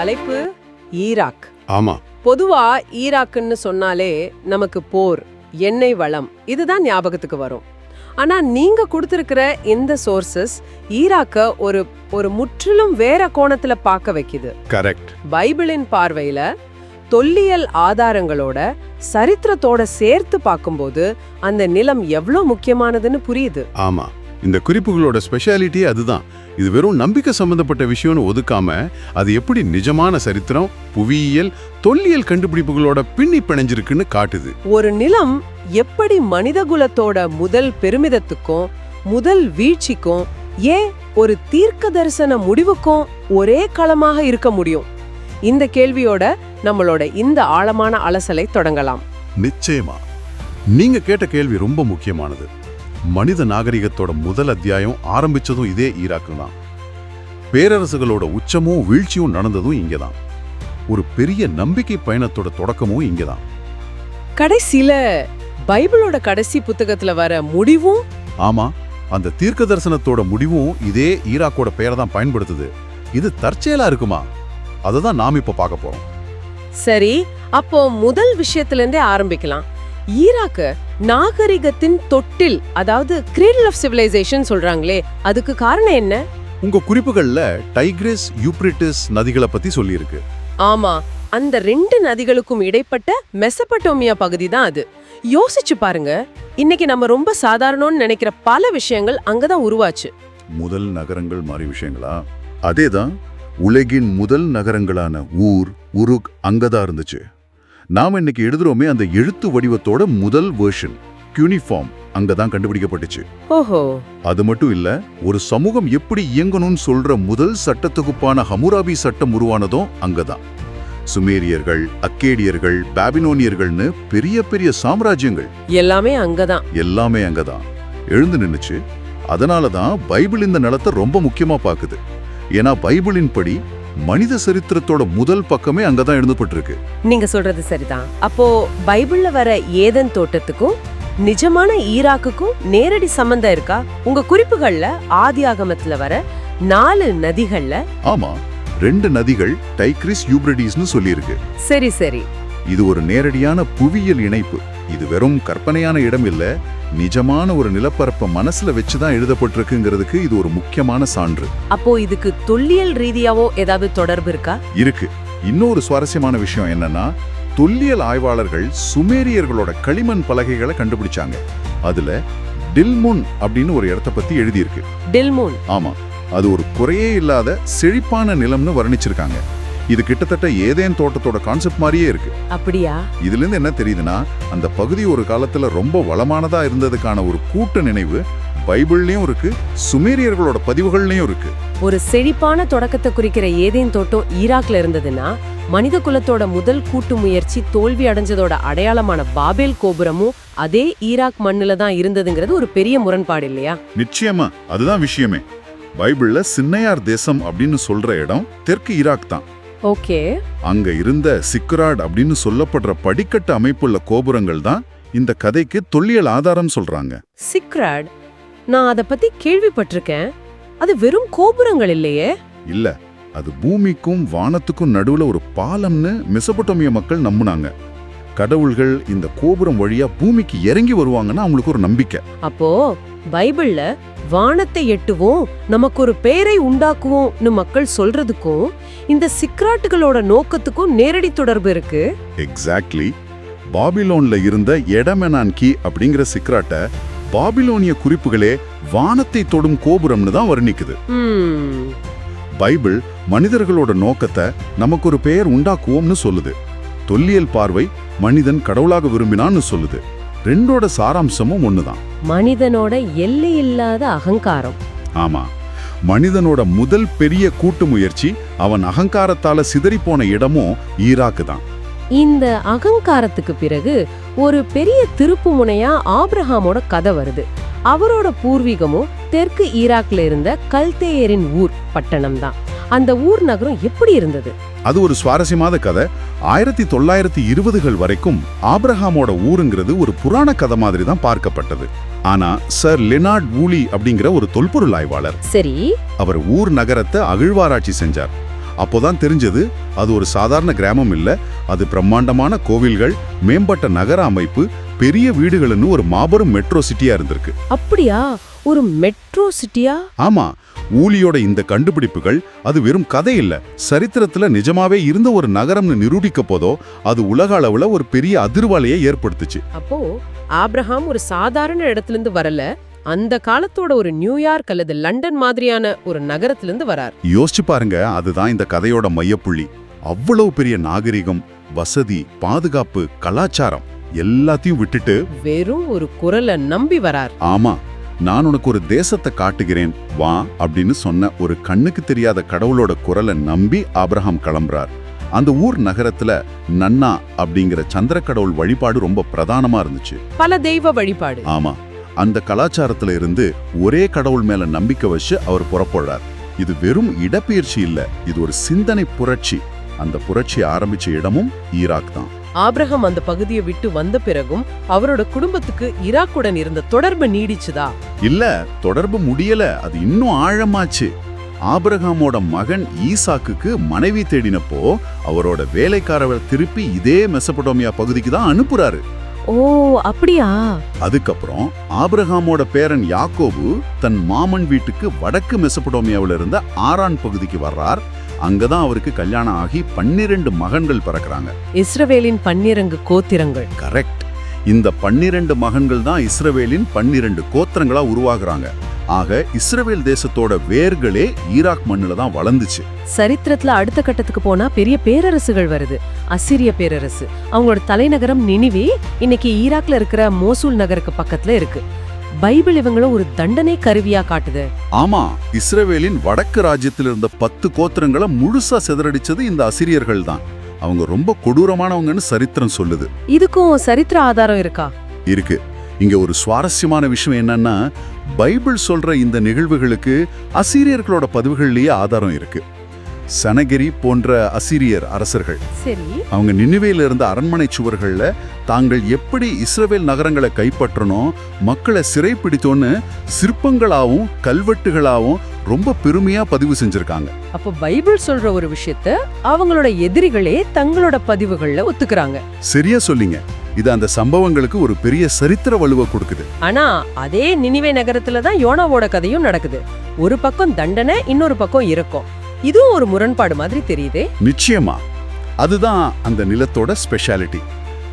தலைப்பு ஈராக். ஆமா. பொதுவா ஈராக்குன்னு சொன்னாலே நமக்கு போர் எண்ணெய் வளம் இதுதான் ஞாபகத்துக்கு வரும். ஆனா நீங்க கொடுத்திருக்கிற இந்த சோர்சஸ் ஈராக்க ஒரு ஒரு முற்றிலும் வேற கோணத்துல பார்க்க வைக்குது. கரெக்ட் பைபிளின் பார்வையில தொல்லியல் ஆதாரங்களோட சரித்திரத்தோட சேர்த்து பார்க்கும்போது அந்த நிலம் எவ்வளவு முக்கியமானதுன்னு புரியுது. ஆமா. இந்த குறிப்புகளோட ஸ்பெஷாலிட்டியே அதுதான். இது வெறும் நம்பிக்கை சம்பந்தப்பட்ட விஷயம்னு ஒதுக்காம அது எப்படி நிஜமான சரித்திரம் புவியியல் தொல்லியல் கண்டுபிடிப்புகளோட பின்னி பிணைஞ்சிருக்குன்னு காட்டுது. ஒரு நிலம் எப்படி மனிதகுலத்தோட முதல் பெருமிதத்துக்கும் முதல் வீழ்ச்சிக்கும் ஏன் ஒரு தீர்க்க தரிசன முடிவுக்கும் ஒரே களமாக இருக்க முடியும்? இந்த கேள்வியோட நம்மளோட இந்த ஆழமான அலசலை தொடங்கலாம். நிச்சயமா. நீங்க கேட்ட கேள்வி ரொம்ப முக்கியமானது. மனித நாகரிகத்தோட முதல் அத்தியாயம் ஆரம்பிச்சதும் இதே ஈராக்கு தான். பேரரசுகளோட உச்சமும் வீழ்ச்சியும் நடந்ததும் இங்கதான் ஒரு பெரிய நம்பிக்கை பயணத்தோட தொடக்கமும் இங்கதான் கடைசியில பைபிளோட கடைசி புத்தகத்துல வர முடிவும்? ஆமா அந்த தீர்க்க தரிசனத்தோட முடிவும் இதே ஈராக்கோட பெயரை தான் பயன்படுத்துது. இது தற்செயலா இருக்குமா? அதை தான் நாம் இப்ப பார்க்க போறோம். சரி அப்போ முதல் விஷயத்துல இருந்தே ஆரம்பிக்கலாம். ஈராக்கு நாகரிகத்தின் தொட்டில் அதாவது கிரேடல் ஆஃப் சிவிலைசேஷன் சொல்றாங்களே அதுக்கு காரணம் என்ன? உங்க குறிப்புகள்ல டைக்ரிஸ் யூப்ரிட்டிஸ் நதிகளை பத்தி சொல்லியிருக்கு. ஆமா அந்த ரெண்டு நதிகளுக்கும் இடைப்பட்ட மெசபட்டோமியா பகுதி தான் அது. யோசிச்சு பாருங்க இன்னைக்கு நம்ம ரொம்ப சாதாரணம்னு நினைக்கிற பல விஷயங்கள் அங்கதான் உருவாச்சு. முதல் நகரங்கள் மாதிரி விஷயங்களா? அதேதான் உலகின் முதல் நகரங்களான ஊர் உருக் அங்கதான் இருந்துச்சு. நாம இன்னைக்கு எழுதுறோமே அந்த எழுத்து வடிவத்தோட முதல் வெர்ஷன் யூனிஃபார்ம் அங்கதான் கண்டுபிடிக்கப்பட்டுச்சு. ஓஹோ. அது மட்டும் இல்ல ஒரு சமூகம் எப்படி இயங்கணும்னு சொல்ற முதல் சட்டத்தொகுப்பான ஹமுராபி சட்டம் உருவானதும் அங்கதான். சுமேரியர்கள் அக்கேடியர்கள் பாபிலோனியர்கள்னு பெரிய பெரிய சாம்ராஜ்யங்கள். எல்லாமே அங்கதான். எல்லாமே அங்கதான். எழுந்து நின்னுச்சு. அதனால தான் பைபிள் இந்த நிலத்தை ரொம்ப முக்கியமா பாக்குது. ஏன்னா பைபிளின் படி மனித சரித்திரத்தோட முதல் பக்கமே அங்கதான் எழுதப்பட்டிருக்கு. நீங்க சொல்றது சரிதான். அப்போ பைபிள்ல வர ஏதன் தோட்டத்துக்கும் நிஜமான ஈராக்குக்கும் நேரடி சம்பந்தம் இருக்கா? உங்க குறிப்புகள்ல ஆதியாகமத்துல வர நாலு நதிகள்ல? ஆமா ரெண்டு நதிகள் டைக்ரிஸ் யூப்ரடிஸ்னு சொல்லியிருக்கு. சரி சரி. இது ஒரு நேரடியான புவியியல் இணைப்பு. இது வெறும் கற்பனையான இடம் இல்ல நிஜமான ஒரு நிலப்பரப்பை மனசுல வச்சுதான் எழுதப்பட்டிருக்குங்கிறதுக்கு இது ஒரு முக்கியமான சான்று. அப்போ இதுக்கு தொல்லியல் ரீதியாவோ ஏதாவது தொடர்பு இருக்கா? இருக்கு. இன்னொரு சுவாரஸ்யமான விஷயம் என்னன்னா தொல்லியல் ஆய்வாளர்கள் சுமேரியர்களோட களிமண் பலகைகளை கண்டுபிடிச்சாங்க. அதுல டில்முன் அப்படின்னு ஒரு இடத்த பத்தி எழுதியிருக்கு. டில்மூன் ஆமா. அது ஒரு குறையே இல்லாத செழிப்பான நிலம்னு வர்ணிச்சிருக்காங்க. இது கிட்டத்தட்ட ஏதேன் தோட்டத்தோட கான்செப்ட் மாதிரியே இருக்கு. அப்படியா? இதுல இருந்து என்ன தெரியுதுன்னா அந்த பகுதி ஒரு காலத்துல ரொம்ப வளமானதா இருந்ததுக்கான ஒரு கூட்ட நினைவு பைபிள்லயும் இருக்கு சுமேரியர்களோட பதிவுகள்லயும் இருக்கு. ஒரு செழிப்பான தொடக்கத்தை குறிக்கிற ஏதேன் தோட்டம் ஈராக்ல இருந்ததுன்னா மனித குலத்தோட முதல் கூட்டு முயற்சி தோல்வி அடைஞ்சதோட அடையாளமான பாபேல் கோபுரமும் அதே ஈராக் மண்ணுல தான் இருந்ததுங்கிறது ஒரு பெரிய முரண்பாடு இல்லையா? நிச்சயமா அதுதான் விஷயமே. பைபிள்ல சின்னையார் தேசம் அப்படின்னு சொல்ற இடம் தெற்கு ஈராக் தான். ஓகே. அங்க இருந்த சிக்ராட் அப்படின்னு சொல்லப்படுற படிக்கட்டு அமைப்புள்ள கோபுரங்கள் தான் இந்த கதைக்கு தொல்லியல் ஆதாரம் சொல்றாங்க. சிக்ராட் நான் அத பத்தி கேள்விப்பட்டிருக்கேன். அது வெறும் கோபுரங்கள் இல்லையே? இல்ல அது பூமிக்கும் வானத்துக்கும் நடுவுல ஒரு பாலம்னு மெசபட்டோமிய மக்கள் நம்புனாங்க. கடவுள்கள் இந்த கோபுரம் வழியா பூமிக்கு இறங்கி வருவாங்கன்னா அவங்களுக்கு ஒரு நம்பிக்கை. அப்போ பைபிள்ல வானத்தை எட்டுவோம் நமக்கு ஒரு பெயரை உண்டாக்குவோம்னு மக்கள் சொல்றதுக்கும் இந்த சிக்ராட்டுகளோட நோக்கத்துக்கும் நேரடி தொடர்பு இருக்கு? எக்ஸாக்ட்லி பாபிலோன்ல இருந்த எடமெனான்கி அப்படிங்கிற சிக்ராட்டை பாபிலோனிய குறிப்புகளே வானத்தை தொடும் கோபுரம்னு தான் வர்ணிக்குது. பைபிள் மனிதர்களோட நோக்கத்தை நமக்கு ஒரு பெயர் உண்டாக்குவோம்னு சொல்லுது. தொல்லியல் பார்வை மனிதன் கடவுளாக விரும்பினான்னு சொல்லுது. ரெண்டோட சாராம்சமும் ஒண்ணுதான். மனிதனோட எல்லையில்லாத அகங்காரம். ஆமா. மனிதனோட முதல் பெரிய கூட்டு முயற்சி அவன் அகங்காரத்தால சிதறிப்போன இடமும் ஈராக்கு தான். இந்த அகங்காரத்துக்கு பிறகு ஒரு பெரிய திருப்பு முனையா ஆபிரஹாமோட கதை வருது. அவரோட பூர்வீகமும் தெற்கு ஈராக்ல இருந்த கல்தேயரின் ஊர் பட்டணம் தான் அந்த ஊர் நகரம் எப்படி இருந்தது? அது ஒரு சுவாரஸ்யமான கதை. ஆயிரத்தி தொள்ளாயிரத்தி இருபதுகள் வரைக்கும் ஆபிரஹாமோட ஊருங்கிறது ஒரு புராண கதை மாதிரி தான் பார்க்கப்பட்டது. ஆனா சர் லெனார்ட் வூலி அப்படிங்கிற ஒரு தொல்பொருள் ஆய்வாளர் சரி. அவர் ஊர் நகரத்தை அகழ்வாராய்ச்சி செஞ்சார். அப்போதான் தெரிஞ்சது அது ஒரு சாதாரண கிராமம் இல்ல. அது பிரம்மாண்டமான கோவில்கள் மேம்பட்ட நகர அமைப்பு பெரிய வீடுகள்னு ஒரு மாபெரும் மெட்ரோ சிட்டியா இருந்திருக்கு. அப்படியா? ஒரு மெட்ரோ சிட்டியா? ஆமா ஊலியோட இந்த கண்டுபிடிப்புகள் அது வெறும் கதை இல்ல. சரித்திரத்துல நிஜமாவே இருந்த ஒரு நகரம்னு நிரூபிக்க போதோ அது உலக அளவுல ஒரு பெரிய அதிர்வலையை ஏற்படுத்துச்சு. அப்போ ஆப்ரஹாம் ஒரு சாதாரண இடத்துல இருந்து வரல அந்த காலத்தோட ஒரு நியூயார்க் அல்லது லண்டன் மாதிரியான ஒரு நகரத்துல இருந்து வரார். யோசிச்சு பாருங்க அதுதான் இந்த கதையோட மையப்புள்ளி. அவ்வளவு பெரிய நாகரிகம் வசதி பாதுகாப்பு கலாச்சாரம் எல்லாத்தையும் விட்டுட்டு வெறும் ஒரு குரலை நம்பி வரார். ஆமா நான் உனக்கு ஒரு தேசத்தை காட்டுகிறேன் வா அப்படின்னு சொன்ன ஒரு கண்ணுக்கு தெரியாத கடவுளோட குரலை நம்பி ஆபிரகாம் கிளம்புறார். அந்த ஊர் நகரத்துல நன்னா அப்படிங்கிற சந்திர கடவுள் வழிபாடு ரொம்ப பிரதானமா இருந்துச்சு. பல தெய்வ வழிபாடு. ஆமா. அந்த கலாச்சாரத்துல இருந்து ஒரே கடவுள் மேல நம்பிக்கை வச்சு அவர் புறப்படுறார். இது வெறும் இடப்பெயர்ச்சி இல்ல இது ஒரு சிந்தனை புரட்சி. அந்த புரட்சி ஆரம்பிச்ச இடமும் ஈராக் தான். ஆப்ரஹாம் அந்த பகுதியை விட்டு வந்த பிறகும் அவரோட குடும்பத்துக்கு ஈராக்குடன் இருந்த தொடர்பு நீடிச்சுதா? இல்ல தொடர்பு முடியல. அது இன்னும் ஆழமாச்சு. ஆபிரகாமோட மகன் ஈசாக்குக்கு மனைவி தேடினப்போ அவரோட வேலைக்காரவர் திருப்பி இதே மெசபடோமியா பகுதிக்கு தான் அனுப்புறாரு. ஓ அப்படியா? அதுக்கப்புறம் ஆபிரகாமோட பேரன் யாக்கோபு தன் மாமன் வீட்டுக்கு வடக்கு மெசபடோமியாவுல இருந்த ஆரான் பகுதிக்கு வர்றார். அங்கதான் அவருக்கு கல்யாணம் ஆகி பன்னிரண்டு மகன்கள் பிறக்கறாங்க. இஸ்ரவேலின் பன்னிரங்கு கோத்திரங்கள். கரெக்ட் இந்த பன்னிரண்டு மகன்கள் தான் இஸ்ரவேலின் பன்னிரண்டு கோத்திரங்களா உருவாகுறாங்க. ஆக இஸ்ரவேல் தேசத்தோட வேர்களே ஈராக் மண்ணுல தான் வளர்ந்துச்சு. சரித்திரத்துல அடுத்த கட்டத்துக்கு போனா பெரிய பேரரசுகள் வருது. அசிரிய பேரரசு. அவங்களோட தலைநகரம் நினிவே இன்னைக்கு ஈராக்ல இருக்கிற மோசூல் நகருக்கு பக்கத்துல இருக்கு. பைபிள் இவங்கள ஒரு தண்டனை கருவியா காட்டுது. ஆமா இஸ்ரவேலின் வடக்கு ராஜ்யத்தில் இருந்த பத்து கோத்திரங்களை முழுசா சிதறடிச்சது இந்த அசிரியர்கள் தான். அவங்க ரொம்ப கொடூரமானவங்கன்னு சரித்திரம் சொல்லுது. இதுக்கும் சரித்திர ஆதாரம் இருக்கா? இருக்கு. இங்க ஒரு சுவாரஸ்யமான விஷயம் என்னன்னா பைபிள் சொல்ற இந்த நிகழ்வுகளுக்கு அசீரியர்களோட பதிவுகள்லயே ஆதாரம் இருக்கு. சனகிரி போன்ற அசீரியர் அரசர்கள். சரி. அவங்க நினைவையில இருந்த அரண்மனை சுவர்கள்ல தாங்கள் எப்படி இஸ்ரவேல் நகரங்களை கைப்பற்றணும் மக்களை சிறைப்பிடித்தோன்னு சிற்பங்களாவும் கல்வெட்டுகளாவும் ரொம்ப பெருமையா பதிவு செஞ்சிருக்காங்க. அப்போ பைபிள் சொல்ற ஒரு விஷயத்த அவங்களோட எதிரிகளே தங்களோட பதிவுகள்ல ஒத்துக்கறாங்க. சரியா சொல்லிங்க. இது அந்த சம்பவங்களுக்கு ஒரு பெரிய சரித்திர வலுவை கொடுக்குது. ஆனா அதே நினிவே நகரத்துல தான் யோனாவோட கதையும் நடக்குது. ஒரு பக்கம் தண்டனை இன்னொரு பக்கம் இரக்கம். இதுவும் ஒரு முரண்பாடு மாதிரி தெரியுதே. நிச்சயமா. அதுதான் அந்த நிலத்தோட ஸ்பெஷாலிட்டி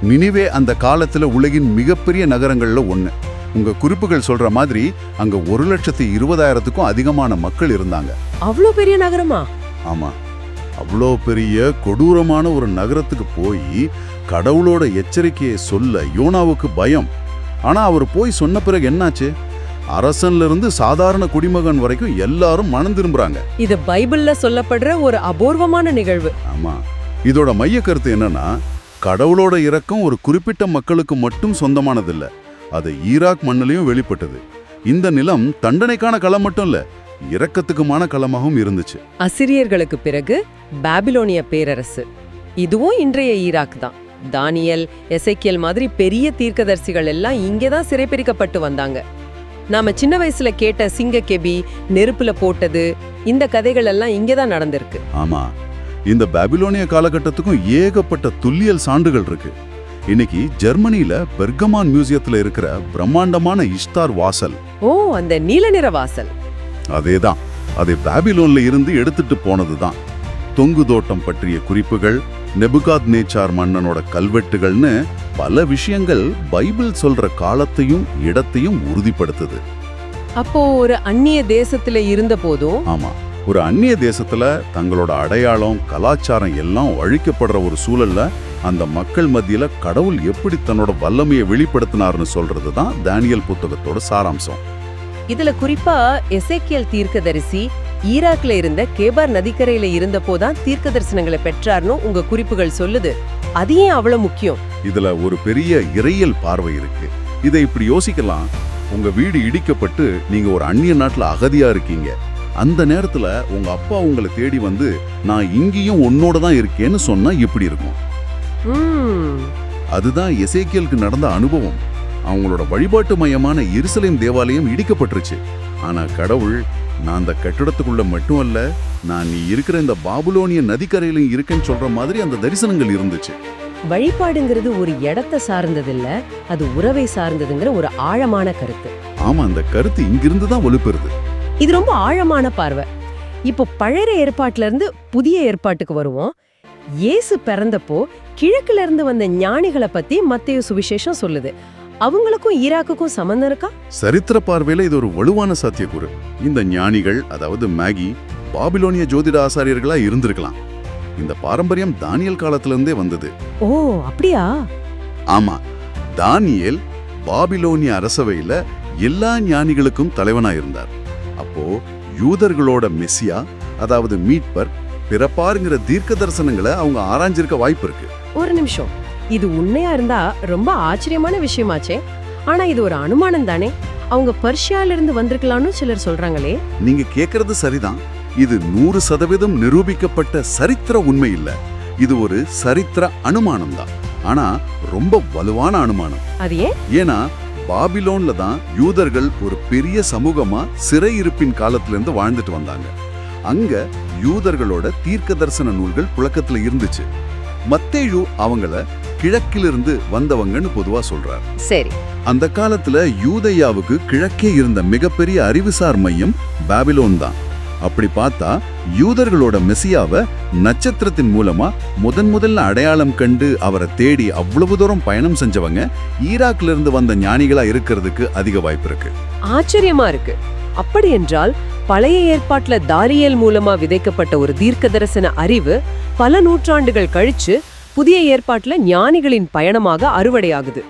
நினிவே அந்த காலத்துல உலகின் மிகப்பெரிய நகரங்கள்ல ஒண்ணு. உங்க குறிப்புகள் சொல்ற மாதிரி அங்க ஒரு லட்சத்தி இருபதாயிரத்துக்கும் அதிகமான மக்கள் இருந்தாங்க. அவ்வளோ பெரிய நகரமா? ஆமா. அவ்வளோ பெரிய கொடூரமான ஒரு நகரத்துக்கு போய் கடவுளோட எச்சரிக்கையை சொல்ல யோனாவுக்கு பயம். ஆனா அவர் போய் சொன்ன பிறகு என்னாச்சு? அரசன்ல இருந்து சாதாரண குடிமகன் வரைக்கும் எல்லாரும் மனம் திரும்புறாங்க இது பைபிள்ல சொல்லப்படுற ஒரு அபூர்வமான நிகழ்வு. ஆமா. இதோட மைய கருத்து என்னன்னா கடவுளோட இரக்கம் ஒரு குறிப்பிட்ட மக்களுக்கு மட்டும் சொந்தமானதில்ல. அது ஈராக் மண்ணிலையும் வெளிப்பட்டது. இந்த நிலம் தண்டனைக்கான களம் மட்டும் இல்ல இரக்கத்துக்குமான களமாகவும் இருந்துச்சு. அசிரியர்களுக்கு பிறகு பாபிலோனிய பேரரசு. இதுவும் இன்றைய ஈராக் தான். தானியல் எசைக்கியல் மாதிரி பெரிய தீர்க்கதரிசிகள் எல்லாம் இங்கே தான் சிறைப்பிடிக்கப்பட்டு வந்தாங்க. நாம சின்ன வயசுல கேட்ட சிங்கக்கெபி நெருப்புல போட்டது இந்த கதைகள் எல்லாம் இங்கே தான் நடந்திருக்கு. ஆமா. இந்த பாபிலோனிய காலகட்டத்துக்கும் ஏகப்பட்ட துல்லியல் சான்றுகள் இருக்கு. இன்னைக்கு ஜெர்மனியில பெர்கமான் மியூசியத்துல இருக்கிற பிரம்மாண்டமான இஷ்தார் வாசல். ஓ அந்த நீல நிற வாசல். அதேதான். அதை பாபிலோன்ல இருந்து எடுத்துட்டு போனதுதான். தொங்கு தோட்டம் பற்றிய குறிப்புகள் நெபுகாத் நேச்சார் மன்னனோட கல்வெட்டுகள்னு பல விஷயங்கள் பைபிள் சொல்ற காலத்தையும் இடத்தையும் உறுதிப்படுத்துது. அப்போ ஒரு அந்நிய தேசத்துல இருந்த போதும் ஆமா. ஒரு அந்நிய தேசத்துல தங்களோட அடையாளம் கலாச்சாரம் எல்லாம் அழிக்கப்படுற ஒரு சூழல்ல அந்த மக்கள் மத்தியில கடவுள் எப்படி தன்னோட வல்லமையை வெளிப்படுத்தினார்னு சொல்றது தான் தானியல் புத்தகத்தோட சாராம்சம். இதுல குறிப்பா எசேக்கியல் தீர்க்கதரிசி ஈராக்ல இருந்த கேபார் நதிக்கரையில இருந்தப்போதான் தீர்க்க தரிசனங்களை பெற்றார்னு உங்க குறிப்புகள் சொல்லுது. அது ஏன் அவ்வளவு முக்கியம்? இதுல ஒரு பெரிய இறையியல் பார்வை இருக்கு. இதை இப்படி யோசிக்கலாம். உங்க வீடு இடிக்கப்பட்டு நீங்க ஒரு அந்நிய நாட்டுல அகதியா இருக்கீங்க. அந்த நேரத்துல உங்க அப்பா உங்களை தேடி வந்து நான் இங்கேயும் உன்னோட தான் இருக்கேன்னு சொன்னா எப்படி இருக்கும். அதுதான் எசேக்கியலுக்கு நடந்த அனுபவம். அவங்களோட வழிபாட்டு மையமான எருசலேம் தேவாலயம் இடிக்கப்பட்டுருச்சு. ஆனா கடவுள் நான் அந்த கட்டிடத்துக்குள்ள மட்டும் அல்ல நான் நீ இருக்கிற இந்த பாபுலோனிய நதிக்கரையிலும் இருக்கேன்னு சொல்ற மாதிரி அந்த தரிசனங்கள் இருந்துச்சு. வழிபாடுங்கிறது ஒரு இடத்தை சார்ந்ததில்ல அது உறவை சார்ந்ததுங்கிற ஒரு ஆழமான கருத்து. ஆமா அந்த கருத்து இங்கிருந்து தான் ஒளிப்பெறுது இது ரொம்ப ஆழமான பார்வை. இப்போ பழைய ஏற்பாட்டுல இருந்து புதிய ஏற்பாட்டுக்கு வருவோம். இயேசு பிறந்தப்போ கிழக்குல இருந்து வந்த ஞானிகளை பத்தி மத்தேயு சுவிசேஷம் சொல்லுது. அவங்களுக்கும் ஈராக்குக்கும் சம்பந்தம் இருக்கா? சரித்திர பார்வையில இது ஒரு வலுவான சாத்தியக்கூறு. இந்த ஞானிகள் அதாவது மேகி பாபிலோனிய ஜோதிட ஆசாரியர்களா இருந்திருக்கலாம். இந்த பாரம்பரியம் தானியல் காலத்துல இருந்தே வந்தது. ஓ அப்படியா? ஆமா. தானியேல் பாபிலோனிய அரசவையில எல்லா ஞானிகளுக்கும் தலைவனா இருந்தார். அப்போ யூதர்களோட மெஸ்ஸியா அதாவது மீட்பர் பிறப்பாருங்கிற தீர்க்க தரிசனங்களை அவங்க ஆராய்ஞ்சிருக்க வாய்ப்பு இருக்கு. ஒரு நிமிஷம். இது உண்மையா இருந்தா ரொம்ப ஆச்சரியமான விஷயமாச்சே. ஆனா இது ஒரு அனுமானம் தானே. அவங்க பர்ஷியால இருந்து வந்திருக்கலாம்னு சிலர் சொல்றாங்களே. நீங்க கேக்குறது சரிதான். இது நூறு சதவீதம் நிரூபிக்கப்பட்ட சரித்திர உண்மை இல்ல. இது ஒரு சரித்திர அனுமானம் தான். ஆனா ரொம்ப வலுவான அனுமானம். அது ஏன்? ஏன்னா பாபிலோன்ல தான் யூதர்கள் ஒரு பெரிய சமூகமா சிறையிருப்பின் காலத்துல இருந்து வாழ்ந்துட்டு வந்தாங்க. அங்க யூதர்களோட தீர்க்க தரிசன நூல்கள் புழக்கத்துல இருந்துச்சு. மத்தேயு அவங்கள கிழக்கிலிருந்து வந்தவங்கன்னு பொதுவா சொல்றார். சரி. அந்த காலத்துல யூதயாவுக்கு கிழக்கே இருந்த மிகப்பெரிய அறிவுசார் மையம் பாபிலோன் தான். அப்படி பார்த்தா யூதர்களோட மெசியாவை நட்சத்திரத்தின் மூலமா முதன் முதல்ல அடையாளம் கண்டு அவரை தேடி அவ்வளவு தூரம் பயணம் செஞ்சவங்க ஈராக்ல இருந்து வந்த ஞானிகளா இருக்கிறதுக்கு அதிக வாய்ப்பு இருக்கு. ஆச்சரியமா இருக்கு. அப்படி என்றால் பழைய ஏற்பாட்டுல தாரியேல் மூலமா விதைக்கப்பட்ட ஒரு தீர்க்க தரிசன அறிவு பல நூற்றாண்டுகள் கழிச்சு புதிய ஏற்பாட்டுல ஞானிகளின் பயணமாக அறுவடையாகுது.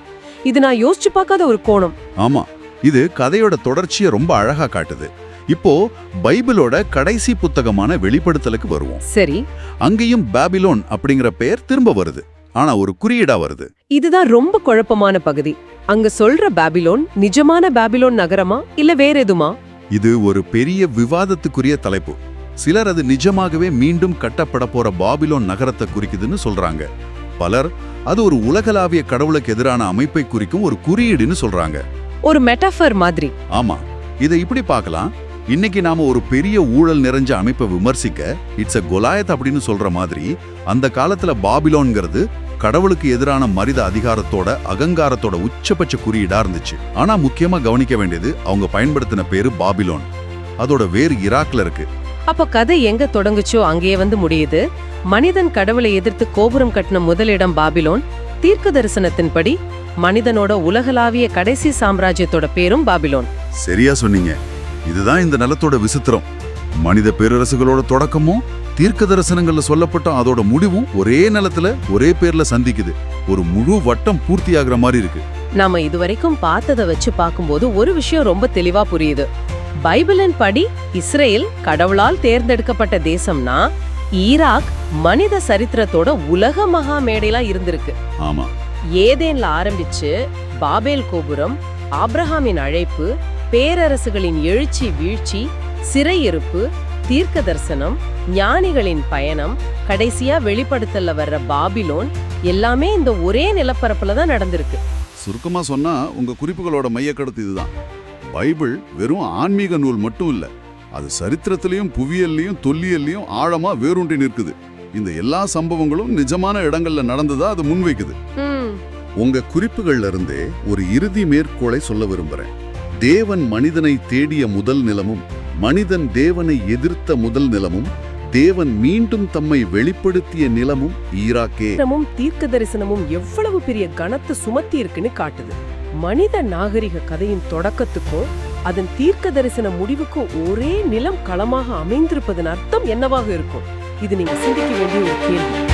இது நான் யோசிச்சு பார்க்காத ஒரு கோணம். ஆமா இது கதையோட தொடர்ச்சியை ரொம்ப அழகா காட்டுது. இப்போ பைபிளோட கடைசி புத்தகமான வெளிப்படுத்தலுக்கு வருவோம். சரி. அங்கேயும் பாபிலோன் அப்படிங்கிற பெயர் திரும்ப வருது. ஆனா ஒரு குறியீடா வருது. இதுதான் ரொம்ப குழப்பமான பகுதி. அங்க சொல்ற பாபிலோன் நிஜமான பாபிலோன் நகரமா இல்ல வேற எதுமா இது ஒரு பெரிய விவாதத்துக்குரிய தலைப்பு. சிலர் அது நிஜமாகவே மீண்டும் கட்டப்பட போற பாபிலோன் நகரத்தை குறிக்குதுன்னு சொல்றாங்க. பலர் அது ஒரு உலகளாவிய கடவுளுக்கு எதிரான அமைப்பை குறிக்கும் ஒரு குறியீடுன்னு சொல்றாங்க. ஒரு மெட்டாஃபர் மாதிரி. ஆமா இதை இப்படி பார்க்கலாம். இன்னைக்கு நாம ஒரு பெரிய ஊழல் நிறைஞ்ச அமைப்பை விமர்சிக்க இட்ஸ் a கொலாயத் அப்படின்னு சொல்ற மாதிரி அந்த காலத்துல பாபிலோன்ங்கிறது கடவுளுக்கு எதிரான மரித அதிகாரத்தோட அகங்காரத்தோட உச்சபட்ச குறியீடா இருந்துச்சு. ஆனா முக்கியமா கவனிக்க வேண்டியது அவங்க பயன்படுத்தின பேரு பாபிலோன். அதோட வேறு ஈராக்ல இருக்கு. அப்ப கதை எங்க தொடங்குச்சோ அங்கேயே வந்து முடியுது. மனிதன் கடவுளை எதிர்த்து கோபுரம் கட்டின முதலிடம் பாபிலோன். தீர்க்க தரிசனத்தின்படி மனிதனோட உலகளாவிய கடைசி சாம்ராஜ்யத்தோட பேரும் பாபிலோன். சரியா சொன்னீங்க. இதுதான் இந்த நிலத்தோட விசித்திரம். மனித பேரரசுகளோட தொடக்கமும் தீர்க்க தரிசனங்கள்ல சொல்லப்பட்ட அதோட முடிவும் ஒரே நிலத்துல ஒரே பேர்ல சந்திக்குது. ஒரு முழு வட்டம் பூர்த்தியாகிற மாதிரி இருக்கு. நாம இதுவரைக்கும் பார்த்ததை வச்சு பார்க்கும்போது ஒரு விஷயம் ரொம்ப தெளிவா புரியுது. பைபிளின் படி இஸ்ரேல் கடவுளால் தேர்ந்தெடுக்கப்பட்ட தேசம்னா ஈராக் மனித சரித்திரத்தோட உலக மகா மேடைலா இருந்திருக்கு. ஆமா. ஏதேன்ல ஆரம்பிச்சு பாபேல் கோபுரம் ஆப்ரஹாமின் அழைப்பு பேரரசுகளின் எழுச்சி வீழ்ச்சி சிறையிருப்பு தீர்க்க தரிசனம் ஞானிகளின் பயணம் கடைசியா வெளிப்படுத்தல வர்ற பாபிலோன் எல்லாமே இந்த ஒரே நிலப்பரப்புல தான் நடந்திருக்கு. சுருக்கமா சொன்னா உங்க குறிப்புகளோட மையக்கருத்து இதுதான். பைபிள் வெறும் ஆன்மீக நூல் மட்டும் இல்ல அது சரித்திரத்திலையும் புவியியல்லையும் தொல்லியல்லையும் ஆழமா வேரூன்றி நிற்குது. இந்த எல்லா சம்பவங்களும் நிஜமான இடங்கள்ல நடந்ததா அது முன்வைக்குது. உங்க குறிப்புகள்ல இருந்தே ஒரு இறுதி மேற்கோளை சொல்ல விரும்புறேன். தேவன் மனிதனை தேடிய முதல் நிலமும் மனிதன் தேவனை எதிர்த்த முதல் நிலமும் தேவன் மீண்டும் தம்மை வெளிப்படுத்திய நிலமும் ஈராக்கே. தீர்க்க தரிசனமும் எவ்வளவு பெரிய கனத்தை சுமத்தி இருக்குன்னு காட்டுது. மனித நாகரிக கதையின் தொடக்கத்துக்கும் அதன் தீர்க்க தரிசன முடிவுக்கும் ஒரே நிலம் களமாக அமைந்திருப்பதன் அர்த்தம் என்னவாக இருக்கும்? இது நீங்க சிந்திக்க வேண்டிய ஒரு கேள்வி.